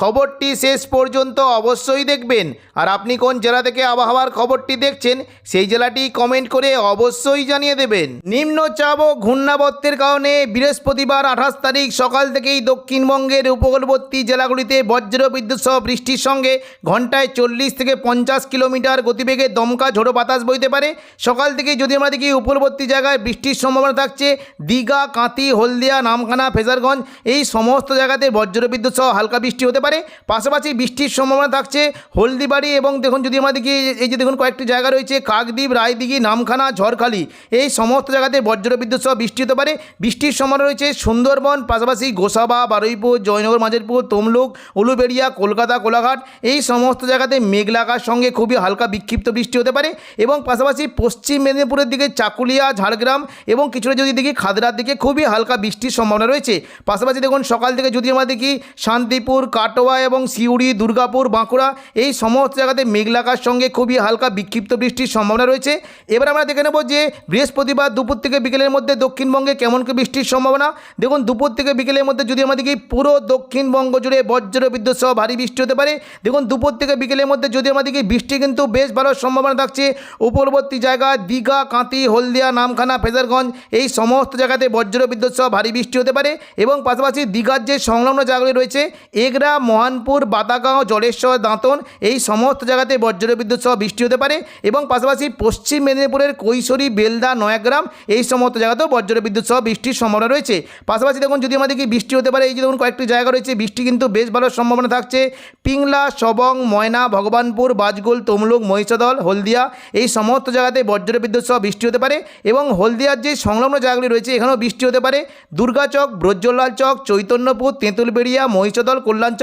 খবরটি শেষ পর্যন্ত অবশ্যই দেখবেন। আর আপনি কোন জেলা থেকে আবহাওয়ার খবরটি দেখছেন, সেই জেলাটি কমেন্ট করে অবশ্যই জানিয়ে দেবেন। নিম্নচাপ ও ঘূর্ণাবর্তের কারণে বৃহস্পতিবার আঠাশ তারিখ সকাল থেকেই দক্ষিণবঙ্গের উপকূলবর্তী জেলাগুলিতে বজ্র বিদ্যুৎ সহ বৃষ্টির সঙ্গে ঘন্টায় চল্লিশ থেকে পঞ্চাশ কিলোমিটার গতিবেগে দমকা ঝোড়ো বাতাস বইতে পারে। সকাল থেকে যদি আমরা দেখি উপকূলবর্তী জায়গায় বৃষ্টির সম্ভাবনা থাকছে, দীঘা কাঁতি হলদিয়া, নামখানা, ফেজারগঞ্জ, এই সমস্ত জায়গাতে বজ্রবিদ্যুৎ সহ হালকা বৃষ্টি হতে পারে। পাশাপাশি বৃষ্টির সম্ভাবনা থাকছে হলদিবাড়ি এবং দেখুন যদি দেখি এই যে দেখুন কয়েকটি জায়গা রয়েছে, কাকদ্বীপ, রায়দিঘি, নামখানা, ঝড়খালি, এই সমস্ত জায়গাতে বজ্রবিদ্যুৎ সহ বৃষ্টি হতে পারে। বৃষ্টির সম্ভাবনা রয়েছে সুন্দরবন, পাশাপাশি গোসাবা, বারুইপুর, জয়নগর, মাঝেরপুর, তমলুক, উলুবেড়িয়া, কলকাতা, কোলাঘাট, এই সমস্ত জায়গাতে মেঘলা আকাশ সঙ্গে খুবই হালকা বিক্ষিপ্ত বৃষ্টি হতে পারে এবং পাশাপাশি পশ্চিম মেদিনীপুরের দিকে চাকুলিয়া, ঝাড়গ্রাম এবং কিছুটা যদি দেখি খাদরার দিকে খুবই হালকা বৃষ্টির সম্ভাবনা রয়েছে। পাশাপাশি দেখুন সকাল থেকে যদি আমরা দেখি শান্তিপুর কাটোয়া এবং সিউড়ি, দুর্গাপুর, বাঁকুড়া এই সমস্ত জায়গাতে মেঘলাকার সঙ্গে খুবই হালকা বিক্ষিপ্ত বৃষ্টির সম্ভাবনা রয়েছে। এবার আমরা দেখে নেব যে বৃহস্পতিবার দুপুর থেকে বিকেলের মধ্যে দক্ষিণবঙ্গে কেমন কি বৃষ্টির সম্ভাবনা। দেখুন, দুপুর থেকে বিকেলের মধ্যে যদি দেখি পুরো দক্ষিণবঙ্গ জুড়ে বজ্র বিদ্যুৎ সহ ভারী বৃষ্টি হতে পারে, দেখুন, দুপুর থেকে বিকেলের মধ্যে যদি দেখি বৃষ্টি কিন্তু বেশ ভালো সম্ভাবনা থাকছে, উপরবর্তী জায়গা দীঘা কাঁতি হলদিয়া, নামখানা, ফেজারগঞ্জ এই সমস্ত জায়গাতে বজ্র বিদ্যুৎ সহ ভারী বৃষ্টি হতে পারে এবং পাশাপাশি দীঘার যে সংলগ্ন জায়গাগুলি রয়েছে, এগরা মহানপুর বাতাগাঁও জলেশ্বর, দাঁতন এই সমস্ত জায়গাতে বজ্র বিদ্যুৎ সহ বৃষ্টি হতে পারে এবং পাশাপাশি পশ্চিম মেদিনীপুরের কৈশোরী, বেলদা, নয়াগ্রাম এই সমস্ত জায়গাতেও বজ্র বিদ্যুৎ সহ বৃষ্টির সম্ভাবনা রয়েছে। পাশাপাশি দেখুন, যদি আমাদের কি বৃষ্টি হতে পারে, এই যে দেখুন, কয়েকটি জায়গা রয়েছে, বৃষ্টি কিন্তু বেশ ভালো সম্ভাবনা থাকছে। পিংলা, সবং, ময়না, ভগবানপুর, বাজগুল, তমলুক, মহিষাদল, হলদিয়া এই সমস্ত জায়গাতে বজ্র বিদ্যুৎ সহ বৃষ্টি হতে পারে এবং হলদিয়ার যে সংলগ্ন জায়গাগুলি রয়েছে, এখানেও বৃষ্টি হতে পারে। দুর্গাচক, ব্রজলাল চক, চৈতন্যপুর, তেঁতুলবেড়িয়া, মহিষাদল কল্যাণ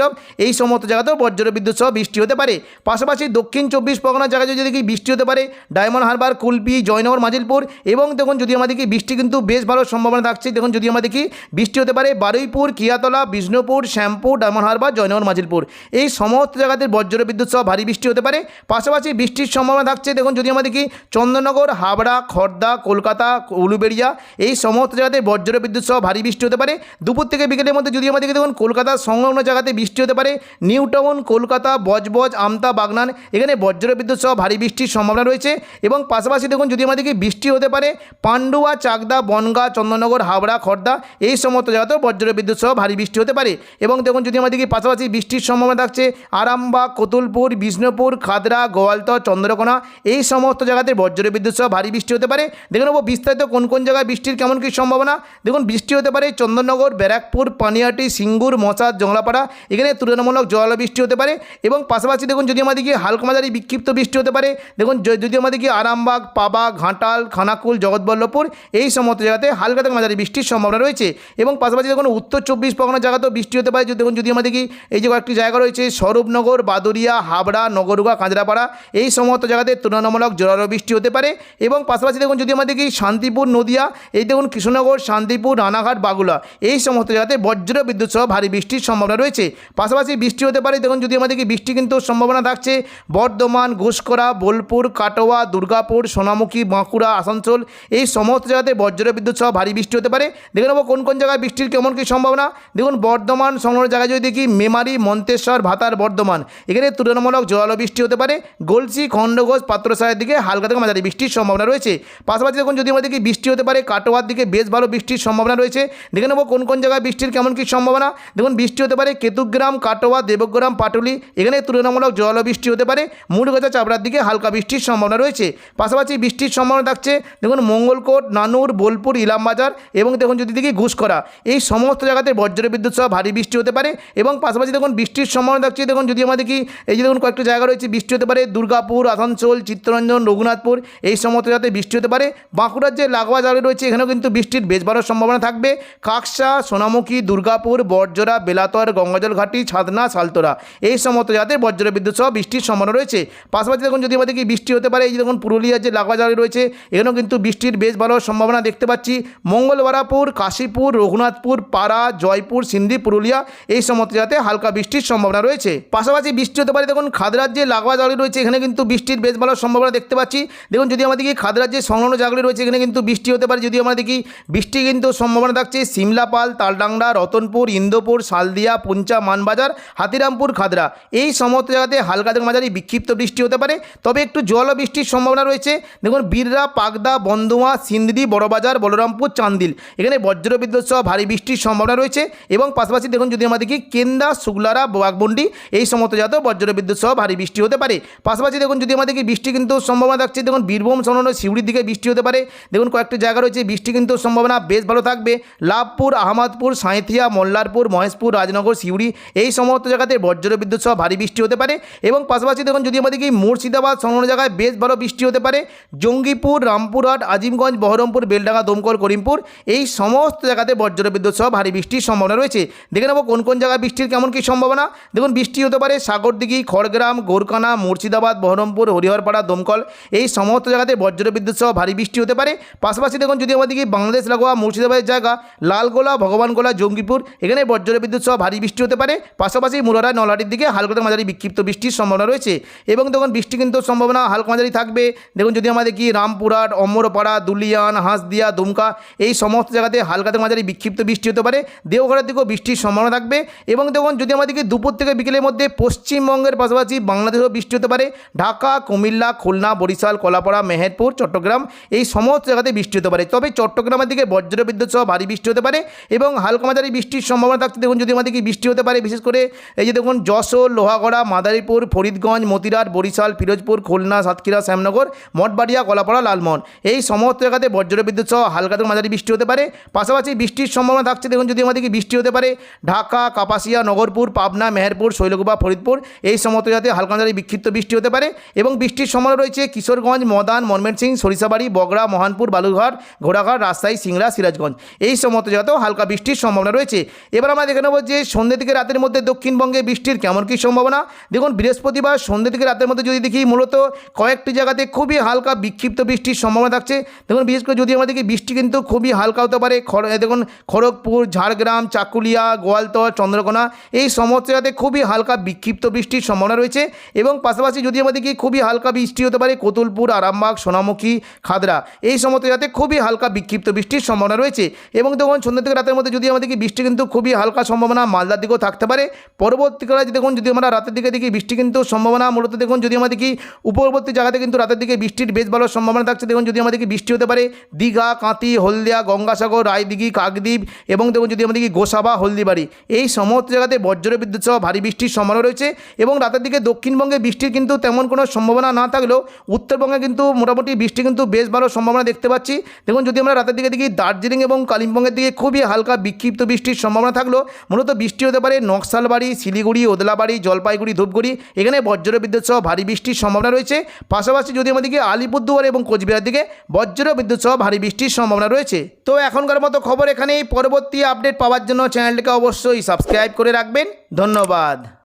এই সমস্ত জায়গাতেও বজ্র বিদ্যুৎ সহ বৃষ্টি হতে পারে। পাশাপাশি দক্ষিণ চব্বিশ পরগনার জায়গায় যদি দেখি বৃষ্টি হতে পারে, ডায়মন্ড হারবার, কুলপি, জয়নগর, মাজিলপুর এবং দেখুন যদি আমরা দেখি বৃষ্টি কিন্তু বেশ ভালো সম্ভাবনা থাকছে, দেখুন যদি আমরা দেখি বৃষ্টি হতে পারে বারুইপুর, কিয়াতলা, বিষ্ণুপুর, শ্যামপুর, ডায়মন্ড হারবার, জয়নগর, মাজিলপুর। এই সমস্ত জায়গাতে বজ্র বিদ্যুৎ সহ ভারী বৃষ্টি হতে পারে। পাশাপাশি বৃষ্টির সম্ভাবনা থাকছে, দেখুন যদি আমরা দেখি চন্দননগর, হাবড়া খড়দা কলকাতা, উলুবেড়িয়া, এই সমস্ত জায়গাতে বজ্র বিদ্যুৎ সহ ভারী বৃষ্টি হতে পারে। দুপুর থেকে বিকেলের মধ্যে যদি আমরা দেখি, দেখুন কলকাতার সংলগ্ন জায়গাতে বৃষ্টি হতে পারে। নিউ টাউন কলকাতা, বজবজ, আমতা, বাগনান, এখানে বজ্র বিদ্যুৎ সহ ভারী বৃষ্টির সম্ভাবনা রয়েছে। এবং পাশাপাশি দেখুন, যদি দেখি বৃষ্টি হতে পারে, পান্ডুয়া, চাকদা, বনগা চন্দননগর হাবড়া খড়দা এই সমস্ত জায়গাতেও বজ্র বিদ্যুৎ সহ ভারী বৃষ্টি হতে পারে। এবং দেখুন, যদি দেখি পাশাপাশি বৃষ্টির সম্ভাবনা থাকছে, আরামবাগ, কতুলপুর, বিষ্ণুপুর, খাদরা গোয়ালতর চন্দ্রকোনা, এই সমস্ত জায়গাতে বজ্র বিদ্যুৎ সহ ভারী বৃষ্টি হতে পারে। দেখে নেব বিস্তারিত কোন কোন জায়গায় বৃষ্টির কেমন কী সম্ভাবনা। দেখুন, বৃষ্টি হতে পারে চন্দননগর ব্যারাকপুর, পানিয়াটি, সিঙ্গুর মশাদ জংলাপাড়া এখানে তুলনামূলক জল বৃষ্টি হতে পারে এবং পাশাপাশি দেখুন যদি আমাদের আমাদেরকে হালকা মাঝারি বিক্ষিপ্ত বৃষ্টি হতে পারে, দেখুন যদি আমাদেরকে আরামবাগ, পাবা, ঘাটাল, খানাকুল, জগৎবল্লভপুর এই সমস্ত জায়গাতে হালকা থেকে মাঝারি বৃষ্টির সম্ভাবনা রয়েছে এবং পাশাপাশি দেখুন উত্তর চব্বিশ পরগনা জায়গাতেও বৃষ্টি হতে পারে। দেখুন যদি আমাদের কি এই যে কয়েকটি জায়গা রয়েছে, স্বরূপনগর বাদুরিয়া হাবড়া, নগরুগা, কাঁচরাপাড়া এই সমস্ত জায়গাতে তুলনামূলক জোরালো বৃষ্টি হতে পারে এবং পাশাপাশি দেখুন যদি আমাদের কি শান্তিপুর, নদিয়া এই দেখুন কৃষ্ণনগর, শান্তিপুর, রানাঘাট, বাগুলা এই সমস্ত জায়গাতে বজ্র বিদ্যুৎ সহ ভারী বৃষ্টির সম্ভাবনা রয়েছে। পাশাপাশি বৃষ্টি হতে পারে। দেখুন, যদি আমাদের কি বৃষ্টি কিন্তু সম্ভাবনা থাকছে, বর্ধমান, ঘুষকরা, বোলপুর, কাটোয়া, দুর্গাপুর, সোনামুখী, বাঁকুড়া, আসানসোল, এই সমস্ত জায়গাতে বজ্র বিদ্যুৎ সহ ভারী বৃষ্টি হতে পারে। দেখে নেব কোন কোন জায়গায় বৃষ্টির কেমন কী সম্ভাবনা। দেখুন, বর্ধমান সংলগ্ন জায়গায় যদি দেখি, মেমারি, মন্তেশ্বর, ভাতার বর্ধমান, এখানে তুলনামূলক জোরালো বৃষ্টি হতে পারে। গলসি, খণ্ডঘোষ পাত্রসারের দিকে হালকা থেকে মাঝারি বৃষ্টির সম্ভাবনা রয়েছে। পাশাপাশি দেখুন, যদি আমাদের কি বৃষ্টি হতে পারে, কাটোয়ার দিকে বেশ ভালো বৃষ্টির সম্ভাবনা রয়েছে। দেখে নেব কোন কোন জায়গায় বৃষ্টির কেমন কী সম্ভাবনা। দেখুন, বৃষ্টি হতে পারে কেতুগ্রাম কাটোয়া, দেবগ্রাম, পাটুলি, এখানে তুলনামূলক বৃষ্টি হতে পারে। মুড়গাছা চাপড়ার দিকে হালকা বৃষ্টির সম্ভাবনা রয়েছে। পাশাপাশি বৃষ্টির সম্ভাবনা থাকছে, দেখুন, মঙ্গলকোট, নানুর, বোলপুর, ইলামবাজার এবং দেখুন, যদি দেখি ঘুষকরা এই সমস্ত জায়গাতে বজ্র বিদ্যুৎ সহ ভারী বৃষ্টি হতে পারে এবং পাশাপাশি দেখুন, বৃষ্টির সম্ভাবনা থাকছে, দেখুন, যদি আমরা দেখি, এই যে দেখুন, কয়েকটা জায়গা রয়েছে, বৃষ্টি হতে পারে, দুর্গাপুর, আসানসোল, চিত্তরঞ্জন, রঘুনাথপুর, এই সমস্ত জায়গাতে বৃষ্টি হতে পারে। বাঁকুড়ার যে লাগোয়া জায়গা রয়েছে, এখানেও কিন্তু বৃষ্টির বেশ ভালো সম্ভাবনা থাকবে। কাকসা, সোনামুখী, দুর্গাপুর বড়জোড়া বেলাতর, গঙ্গাজল ঘাটি নৈহাটি ছাদনা সালতোরা এই সমস্ত জায়গাতে বজ্র বিদ্যুৎ সহ বৃষ্টির সম্ভাবনা রয়েছে। পাশাপাশি দেখুন, যদি আমাদের কি বৃষ্টি হতে পারে, এই দেখুন পুরুলিয়ার যে লাগোয়া জায়গা রয়েছে, এখানেও কিন্তু বৃষ্টির বেশ ভালো সম্ভাবনা দেখতে পাচ্ছি। মঙ্গলবারাপুর, কাশীপুর, রঘুনাথপুর, পাড়া, জয়পুর, সিন্ধি, পুরুলিয়া, এই সমস্ত জায়গাতে হালকা বৃষ্টির সম্ভাবনা রয়েছে। পাশাপাশি বৃষ্টি হতে পারে, দেখুন, খাদরার যে লাগোয়া জায়গাগুলি রয়েছে, এখানে কিন্তু বৃষ্টির বেশ ভালো সম্ভাবনা দেখতে পাচ্ছি। দেখুন, যদি আমাদের কি খাদরার যে সংলগ্ন জায়গাগুলি রয়েছে, এখানে কিন্তু বৃষ্টি হতে পারে, যদি আমরা দেখি বৃষ্টি কিন্তু সম্ভাবনা থাকছে, সিমলাপাল, তালডাংরা, রতনপুর, ইন্দোপুর সালদিয়া পুঞ্চা মানবাজার হাতিরামপুর, খাদরা। এই সমস্ত জায়গাতে হালকা থেকে মাঝারি বিক্ষিপ্ত বৃষ্টি হতে পারে। তবে একটু জল বৃষ্টির সম্ভাবনা রয়েছে। দেখুন বীররা পাগদা, বন্দুয়া সিন্দি বড়বাজার, বলরামপুর, চান্দিল। এখানে বজ্রবিদ্যুৎ সহ ভারী বৃষ্টির সম্ভাবনা রয়েছে এবং পাশাপাশি দেখুন, যদি আমরা দেখি কেন্দা, শুক্লারা বাগবন্ডি এই সমস্ত জায়গাতেও বজ্রবিদ্যুৎ সহ ভারী বৃষ্টি হতে পারে। পাশাপাশি দেখুন, যদি আমরা দেখি বৃষ্টি কিন্তু সম্ভাবনা থাকছে, দেখুন, বীরভূম সংলগ্ন শিউড়ির দিকে বৃষ্টি হতে পারে। দেখুন, কয়েকটি জায়গা রয়েছে, বৃষ্টি কিন্তু সম্ভাবনা বেশ ভালো থাকবে। লাভপুর, আহমদপুর সাঁথিয়া মোল্লারপুর, মহেশপুর, রাজনগর সিউড়ি এই সমস্ত জায়গাতে বজ্র বিদ্যুৎ সহ ভারী বৃষ্টি হতে পারে এবং পাশাপাশি দেখুন যদি আমরা দেখি মুর্শিদাবাদ সংলগ্ন জায়গায় বেশ ভালো বৃষ্টি হতে পারে, জঙ্গিপুর, রামপুরহাট, আজিমগঞ্জ, বহরমপুর, বেলডাঙ্গা দমকল করিমপুর, এই সমস্ত জায়গাতে বজ্র বিদ্যুৎ সহ ভারী বৃষ্টির সম্ভাবনা রয়েছে। দেখে নেব কোন কোন জায়গায় বৃষ্টির কেমন কী সম্ভাবনা। দেখুন বৃষ্টি হতে পারে সাগরদিঘি, খড়গ্রাম গোরকানা মুর্শিদাবাদ, বহরমপুর, হরিহরপাড়া দমকল এই সমস্ত জায়গাতে বজ্র বিদ্যুৎ সহ ভারী বৃষ্টি হতে পারে। পাশাপাশি দেখুন যদি আমাদের দিকে বাংলাদেশ লাগোয়া মুর্শিদাবাদের জায়গা, লালগোলা, ভগবানগোলা, জঙ্গিপুর, এখানে বজ্র বিদ্যুৎ সহ ভারী বৃষ্টি হতে পারে। পাশাপাশি মুরারা নলহাটির দিকে হালকা থেকে মাঝারি বিক্ষিপ্ত বৃষ্টির সম্ভাবনা রয়েছে এবং দেখুন বৃষ্টি কিন্তু সম্ভাবনা হালকা মাঝারি থাকবে। দেখুন, যদি আমাদের কি রামপুরহাট, অমরপাড়া, দুলিয়ান, হাঁসদিয়া, দুমকা এই সমস্ত জায়গাতে হালকা থেকে মাঝারি বিক্ষিপ্ত বৃষ্টি হতে পারে। দেওঘরের দিকেও বৃষ্টির সম্ভাবনা থাকবে এবং দেখুন যদি আমাদেরকে দুপুর থেকে বিকেলের মধ্যে পশ্চিমবঙ্গের পাশাপাশি বাংলাদেশেও বৃষ্টি হতে পারে। ঢাকা, কুমিল্লা, খুলনা, বরিশাল, কলাপাড়া, মেহেরপুর, চট্টগ্রাম এই সমস্ত জায়গাতে বৃষ্টি হতে পারে। তবে চট্টগ্রামের দিকে বজ্র বিদ্যুৎ সহ ভারী বৃষ্টি হতে পারে এবং হালকা মাঝারি বৃষ্টির সম্ভাবনা থাকছে দেখুন, যদি আমাদেরকে বৃষ্টি হতে পারে বিশেষ করে এই যে দেখুন যশোর, লোহাগড়া, মাদারীপুর, ফরিদগঞ্জ, মতিরাট, বরিশাল, ফিরোজপুর, খুলনা, সাতক্ষীরা, শ্যামনগর, মঠবাড়িয়া কলাপাড়া লালমোহন। এই সমস্ত জায়গাতে বজ্র বিদ্যুৎ সহ হালকা থেকে মাঝারি বৃষ্টি হতে পারে। পাশাপাশি বৃষ্টির সম্ভাবনা থাকছে দেখুন যদি আমাদেরকে বৃষ্টি হতে পারে, ঢাকা, কাপাসিয়া, নগরপুর, পাবনা, মেহেরপুর, শৈলকুপা, ফরিদপুর, এই সমস্ত জায়গাতে হালকা মাঝারি বিক্ষিপ্ত বৃষ্টি হতে পারে এবং বৃষ্টির সম্ভাবনা রয়েছে কিশোরগঞ্জ, মদান ময়মনসিংহ সরিষাবাড়ি, বগড়া, মহানপুর, বালুরঘাট, ঘোড়াঘাট, রাজশাহী, সিংড়া, সিরাজগঞ্জ। এই সমস্ত জায়গাতেও হালকা বৃষ্টির সম্ভাবনা রয়েছে। এবার আমরা দেখে নেব যে সন্ধ্যে থেকে রাতের মধ্যে দক্ষিণবঙ্গে বৃষ্টির কেমন কী সম্ভাবনা? দেখুন, বৃহস্পতিবার সন্ধ্যে থেকে রাতের মধ্যে যদি দেখি, মূলত কয়েকটি জায়গাতে খুবই হালকা বিক্ষিপ্ত বৃষ্টির সম্ভাবনা থাকছে। দেখুন, বিশেষ করে যদি আমরা দেখি বৃষ্টি কিন্তু খুবই হালকা হতে পারে দেখুন, খড়গপুর, ঝাড়গ্রাম, চাকুলিয়া, গোয়ালতর, চন্দ্রকোনা, এই সমস্ত জায়গাতে খুবই হালকা বিক্ষিপ্ত বৃষ্টির সম্ভাবনা রয়েছে। এবং পাশাপাশি যদি আমরা দেখি, খুবই হালকা বৃষ্টি হতে পারে, কতুলপুর, আরামবাগ, সোনামুখী, খাদরা, এই সমস্ত জায়গাতে খুবই হালকা বিক্ষিপ্ত বৃষ্টির সম্ভাবনা রয়েছে। এবং দেখুন, সন্ধ্যা থেকে রাতের মধ্যে যদি আমাদের বৃষ্টি কিন্তু খুবই হালকা সম্ভাবনা, মালদার দিকেও থাকতে পারে। পরবর্তীকালে দেখুন, যদি আমরা রাতের দিকে দেখি, বৃষ্টি কিন্তু সম্ভাবনা মূলত দেখুন, যদি আমাদের কি উপরবর্তী জায়গাতে কিন্তু রাতের দিকে বৃষ্টির বেশ ভালো সম্ভাবনা থাকছে। দেখুন, যদি আমাদের কি বৃষ্টি হতে পারে দীঘা কাঁতি হলদিয়া, গঙ্গাসাগর, রায়দিঘি, কাকদ্বীপ এবং দেখুন, যদি আমাদের কি গোসাবা, হলদিবাড়ি। এই সমস্ত জায়গাতে বজ্র বিদ্যুৎ সহ ভারী বৃষ্টির সম্ভাবনা রয়েছে এবং রাতের দিকে দক্ষিণবঙ্গে বৃষ্টির কিন্তু তেমন কোনো সম্ভাবনা না থাকলেও উত্তরবঙ্গে কিন্তু মোটামুটি বৃষ্টি কিন্তু বেশ ভালো সম্ভাবনা দেখতে পাচ্ছি। দেখুন, যদি আমরা রাতের দিকে দেখি, দার্জিলিং এবং কালিম্পংয়ের দিকে খুবই হালকা বিক্ষিপ্ত বৃষ্টির সম্ভাবনা থাকলেও মূলত বৃষ্টি হতে পারে নকশালবাড়ি শিলিগুড়ি, ওদলাবাড়ি, জলপাইগুড়ি, ধূপগুড়ি, এখানে বজ্র বিদ্যুৎ সহ ভারী বৃষ্টির সম্ভাবনা রয়েছে। পাশাপাশি যদি আমাদেরকে আলিপুরদুয়ার এবং কোচবিহার দিকে বজ্র বিদ্যুৎ সহ ভারী বৃষ্টির সম্ভাবনা রয়েছে। তো এখনকার মতো খবর এখানেই। পরবর্তী আপডেট পাওয়ার জন্য চ্যানেলটিকে অবশ্যই সাবস্ক্রাইব করে রাখবেন। ধন্যবাদ।